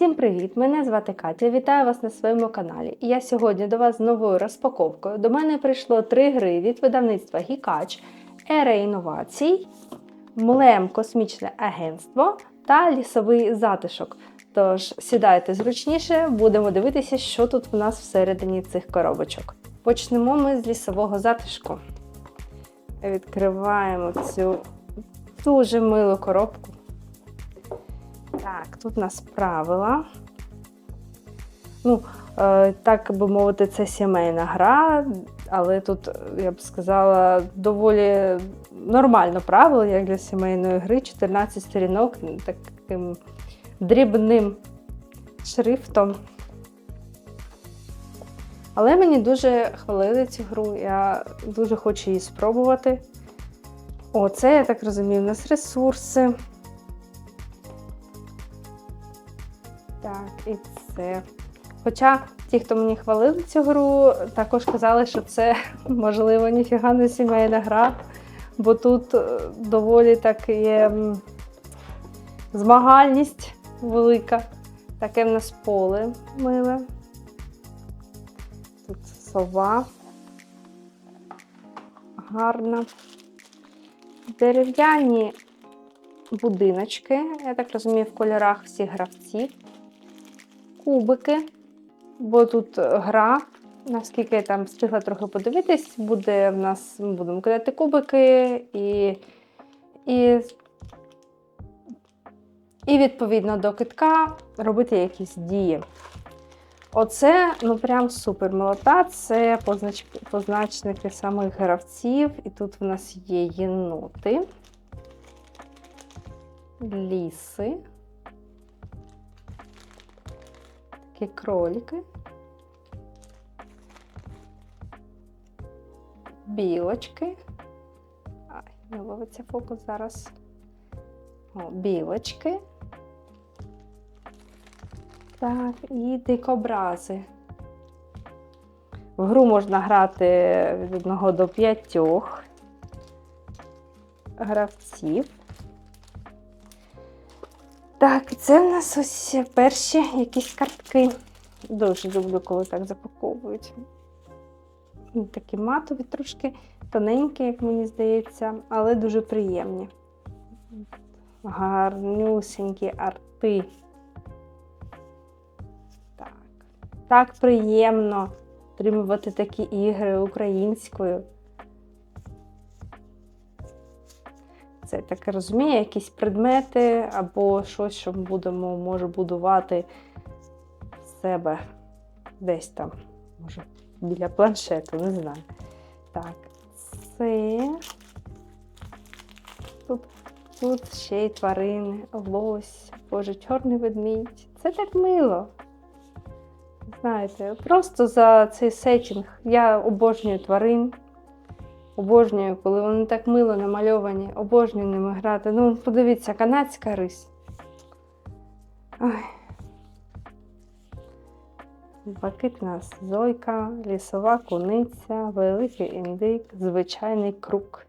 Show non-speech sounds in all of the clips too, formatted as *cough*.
Всім привіт! Мене звати Катя. Вітаю вас на своєму каналі. І я сьогодні до вас з новою розпаковкою. До мене прийшло три гри від видавництва Гікач, Ера інновацій, Млем Космічне агентство та Лісовий затишок. Тож сідайте зручніше, будемо дивитися, що тут в нас всередині цих коробочок. Почнемо ми з лісового затишку. Відкриваємо цю дуже милу коробку. Так, тут у нас правила. Ну, е, так би мовити, це сімейна гра, але тут, я б сказала, доволі нормально правило, як для сімейної гри. 14 сторінок таким дрібним шрифтом. Але мені дуже хвалили цю гру, я дуже хочу її спробувати. О, це, я так розумію, у нас ресурси. Так, і це. Хоча ті, хто мені хвалили цю гру, також казали, що це, *laughs* можливо, ніфіга не сімейна гра, бо тут е, доволі так є змагальність велика. Таке в нас поле миле. Тут сова. Гарна. Дерев'яні будиночки, я так розумію, в кольорах всіх гравців кубики, бо тут гра, наскільки я там встигла трохи подивитись, буде в нас, ми будемо кидати кубики і, і, і відповідно до китка робити якісь дії. Оце, ну прям супер молота, це познач... позначники самих гравців. І тут в нас є єноти, ліси. Такі кролики, білочки. Ай, не ловиться фокус зараз. О, білочки. Так, і дикобрази. В гру можна грати від 1 до 5 гравців. Так, це в нас ось перші якісь картки. Дуже люблю, коли так запаковують. Такі матові, трошки тоненькі, як мені здається, але дуже приємні. Гарнюсенькі арти. Так, так приємно отримувати такі ігри українською. Це я так розумію, якісь предмети або щось, що ми будемо, може, будувати себе десь там, може, біля планшету, не знаю. Так, це тут, тут ще й тварини, лось, боже, чорний ведмідь. Це так мило. Знаєте, просто за цей сетінг я обожнюю тварин. Обожнюю, коли вони так мило намальовані, обожнюю ними грати. Ну, подивіться, канадська рись. Ой. Блакитна зойка, лісова куниця, великий індик, звичайний круг.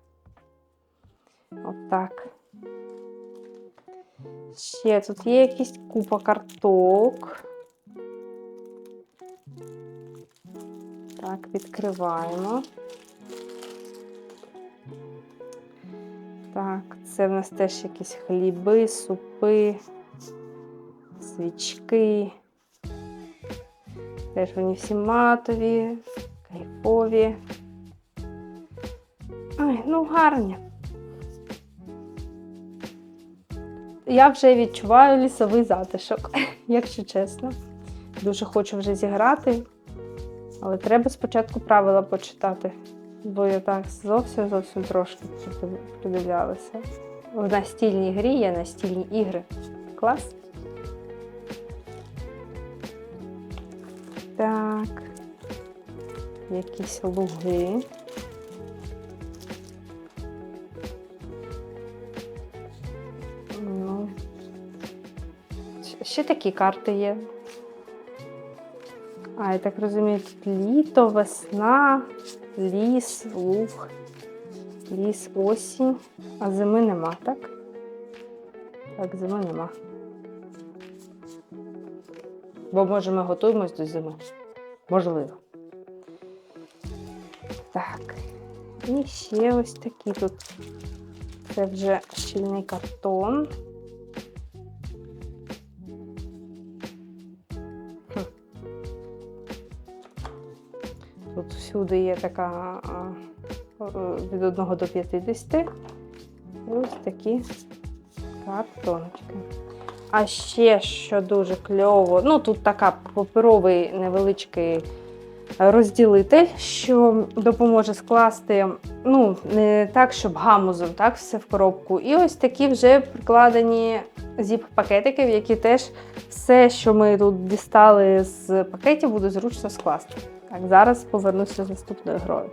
Отак. Ще тут є якісь купа карток. Так, відкриваємо. Так, це в нас теж якісь хліби, супи, свічки. Теж вони всі матові, кайфові. Ой, ну гарні. Я вже відчуваю лісовий затишок, *laughs* якщо чесно. Дуже хочу вже зіграти, але треба спочатку правила почитати бо я так зовсім зовсім трошки придивлялася. В настільній грі є настільні ігри. Клас. Так. Якісь луги. Ну. Ще такі карти є. А, я так розумію, тут літо, весна, ліс, луг, ліс, осінь, а зими нема, так? Так, зими нема. Бо може ми готуємось до зими. Можливо. Так. І ще ось такі тут. Це вже щільний картон. Всюди є така від 1 до 50. І ось такі картончики. А ще що дуже кльово, ну тут така паперовий невеличкий розділитель, що допоможе скласти, ну, не так, щоб гамузом, так, все в коробку. І ось такі вже прикладені зіп-пакетики, в які теж все, що ми тут дістали з пакетів, буде зручно скласти. Так, зараз повернуся з наступною грою.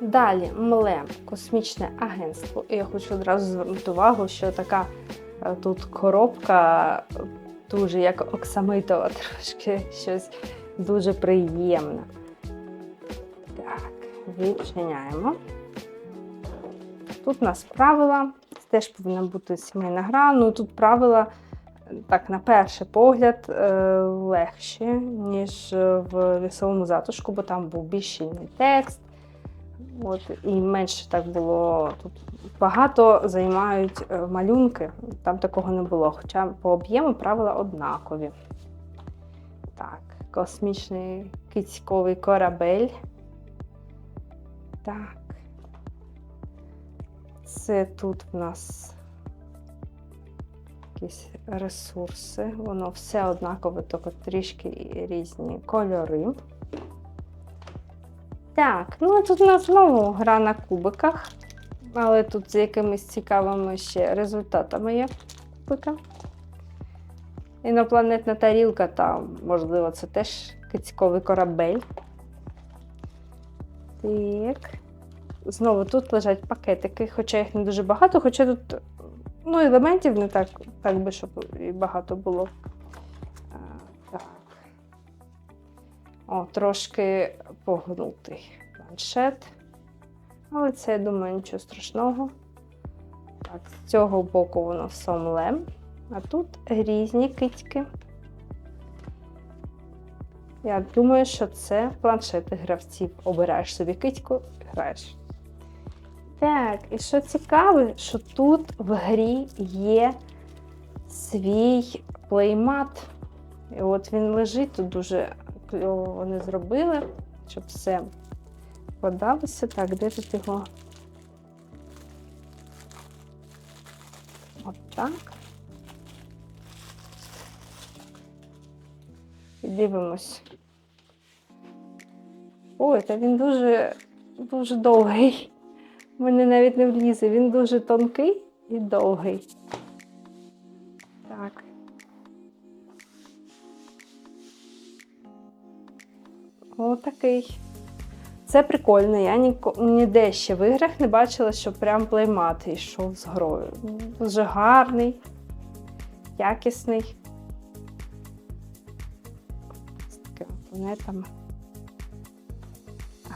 Далі млем космічне агентство. І я хочу одразу звернути увагу, що така е, тут коробка дуже як оксамитова, *laughs* трошки щось дуже приємне. Так, відчиняємо. Тут у нас правила. Це теж повинна бути сімейна гра. Ну тут правила, так, на перший погляд, е, легші, ніж в лісовому затишку, бо там був більш щільний текст. От, і менше так було. Тут багато займають е, малюнки, там такого не було. Хоча по об'єму правила однакові. Так, космічний кицьковий корабель. Так. Це тут в нас якісь ресурси. Воно все однакове, тільки трішки різні кольори. Так, ну тут у нас знову гра на кубиках, але тут з якимись цікавими ще результатами є кубика. Інопланетна тарілка, там, можливо, це теж кицьковий корабель. Так. Знову тут лежать пакетики, хоча їх не дуже багато, хоча тут ну, елементів не так, так би, щоб і багато було. А, так. О, трошки погнутий планшет. Але це, я думаю, нічого страшного. Так, з цього боку воно все млем. А тут різні кицьки. Я думаю, що це планшети гравців. Обираєш собі кицьку і граєш. Так, і що цікаве, що тут в грі є свій плеймат. І от він лежить, тут дуже кльово вони зробили, щоб все подалося. Так, де тут його? От так. І дивимось. Ой, та він дуже, дуже довгий. Мене навіть не влізе. Він дуже тонкий і довгий. Так. Отакий. Це прикольно. Я ніко- ніде ще в іграх не бачила, що прям плеймат йшов з грою. Дуже гарний, якісний. З такими планетами.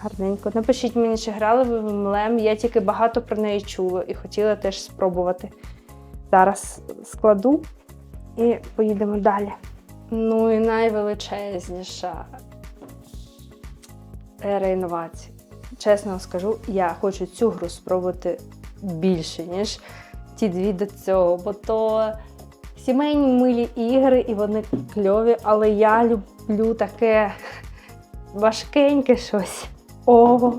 Гарненько. Напишіть мені, чи грали ви в млем. Я тільки багато про неї чула і хотіла теж спробувати. Зараз складу і поїдемо далі. Ну і найвеличезніша ера інновацій. Чесно скажу, я хочу цю гру спробувати більше, ніж ті дві до цього, бо то сімейні милі ігри, і вони кльові, але я люблю таке важкеньке щось. О,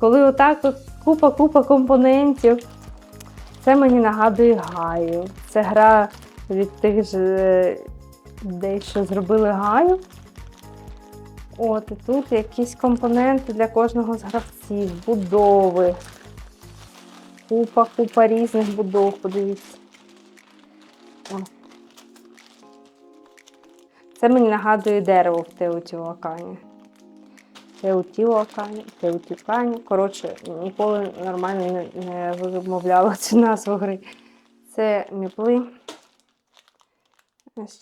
коли отак от купа-купа компонентів. Це мені нагадує Гаю. Це гра від тих же людей, що зробили Гаю. От, і тут якісь компоненти для кожного з гравців, будови. Купа, купа різних будов, подивіться. О. Це мені нагадує дерево в Теотіуакані. Теотіуакані, Теотіуакані. Коротше, ніколи нормально не, вимовляла цю назву гри. Це міпли.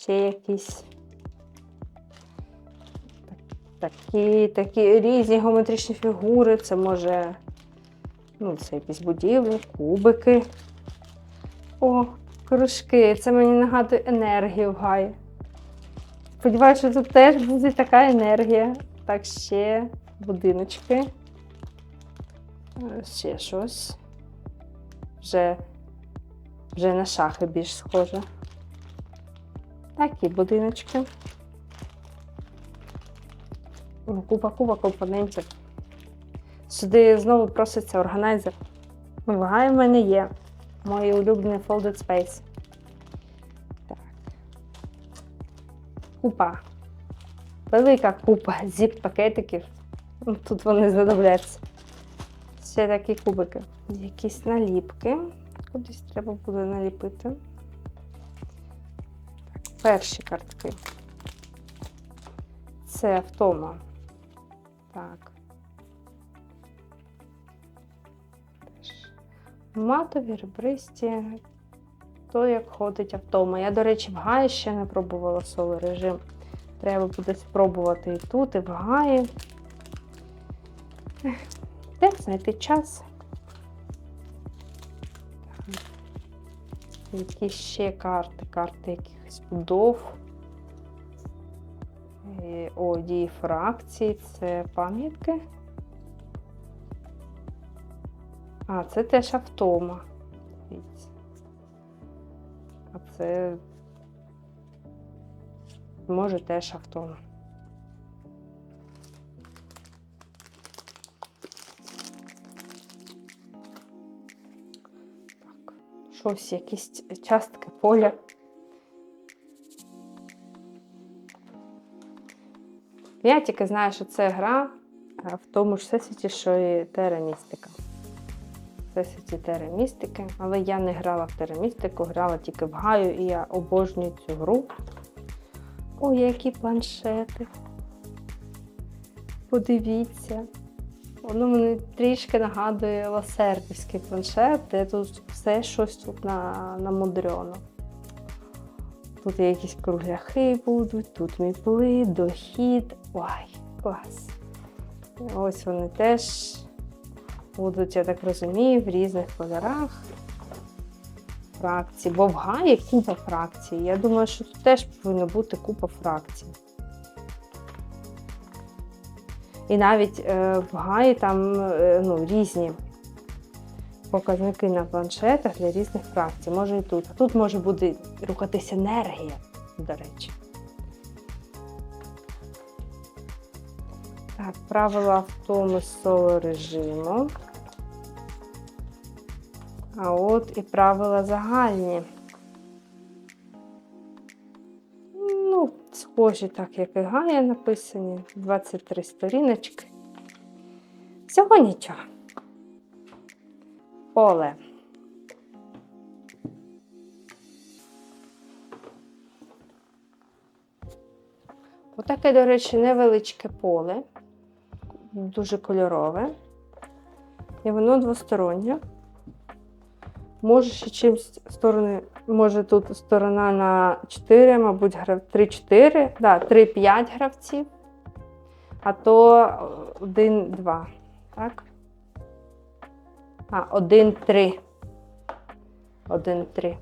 Ще якісь такі, такі різні геометричні фігури. Це може, ну, це якісь будівлі, кубики. О, кружки. Це мені нагадує енергію в Гаї. Сподіваюся, що тут теж буде така енергія. Так, ще будиночки. Е, Ще щось. Вже, вже на шахи більш схоже. Такі будиночки. Ну, Купа, купа компонентів. Сюди знову проситься органайзер. Вага в мене є. Мої улюблені Folded Space. Так. Купа. Велика купа зіп-пакетиків. Ну, Тут вони знадобляться. Ще такі кубики. Якісь наліпки. Кудись треба буде наліпити. Перші картки. Це втома. Так. Матові, ребристі. То, як ходить автома. Я, до речі, в Гаї ще не пробувала соло режим. Треба буде спробувати і тут, і в Гаї. Де знайти час? Які ще карти? Карти якихось будов. О, дії фракцій, це пам'ятки. А, це теж автома. А це може теж автома. Так, щось, якісь частки поля. Я тільки знаю, що це гра в тому ж всесвіті, що і Терра Містика. Всесвіті Терра Містики, але я не грала в Терра Містику, грала тільки в Гаю, і я обожнюю цю гру. Ой, які планшети. Подивіться. Воно мені трішки нагадує ласерківський планшет, де тут все щось тут на, намудрено. Тут якісь кругляхи будуть, тут міпли, дохід. Ой, клас. Ось вони теж будуть, я так розумію, в різних кольорах. Фракцій. Бо в Гаї купа фракцій. Я думаю, що тут теж повинна бути купа фракцій. І навіть е, в Гаї там е, ну, різні показники на планшетах для різних фракцій. Може і тут. А тут може буде рухатись енергія, до речі. Так, правила автому соло режиму. А от і правила загальні. Ну, схожі, так як і Гая написані. 23 сторіночки. Всього нічого. Поле. Отаке, до речі, невеличке поле, дуже кольорове. І воно двостороннє. Може ще чимось сторони, може тут сторона на 4, мабуть, грав 3-4, да, 3-5 гравців, а то 1-2. Так? А, 1-3. 1-3.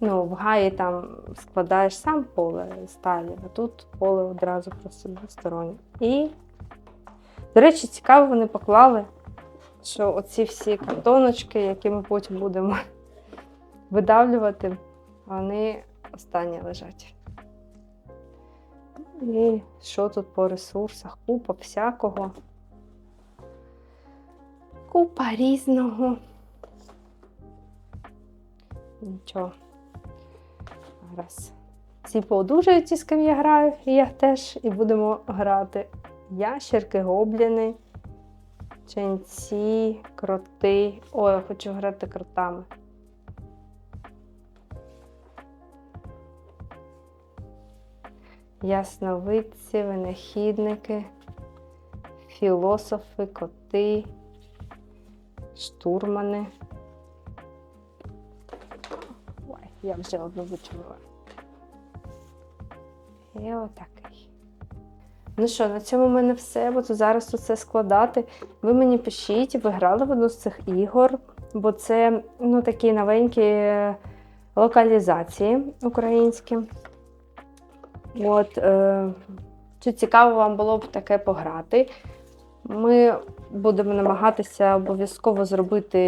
Ну, в Гаї там складаєш сам поле сталі, а тут поле одразу просто двостороннє. І, до речі, цікаво, вони поклали, що оці всі картоночки, які ми потім будемо видавлювати, вони останні лежать. І що тут по ресурсах? Купа всякого. Купа різного. Нічого. Раз. Ці поодужують, з ким я граю, і я теж, і будемо грати. Ящерки, гобліни, ченці, кроти. Ой, я хочу грати кротами. Ясновидці, винахідники, філософи, коти, штурмани. Ой, я вже одну вичувала. І отакий. Ну що, на цьому в мене все. Буду зараз тут все складати. Ви мені пишіть, ви грали в одну з цих ігор, бо це ну, такі новенькі локалізації українські. От, е, чи цікаво вам було б таке пограти? Ми будемо намагатися обов'язково зробити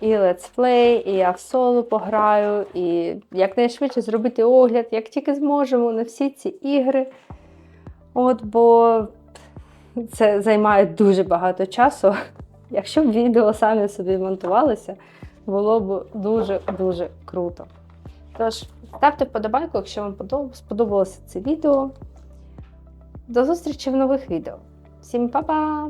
і летсплей, і я в соло пограю, і якнайшвидше зробити огляд, як тільки зможемо на всі ці ігри. От, бо це займає дуже багато часу. Якщо б відео самі собі монтувалися, було б дуже-дуже круто. Тож, ставте вподобайку, якщо вам сподобалося це відео. До зустрічі в нових відео. Всім па-па!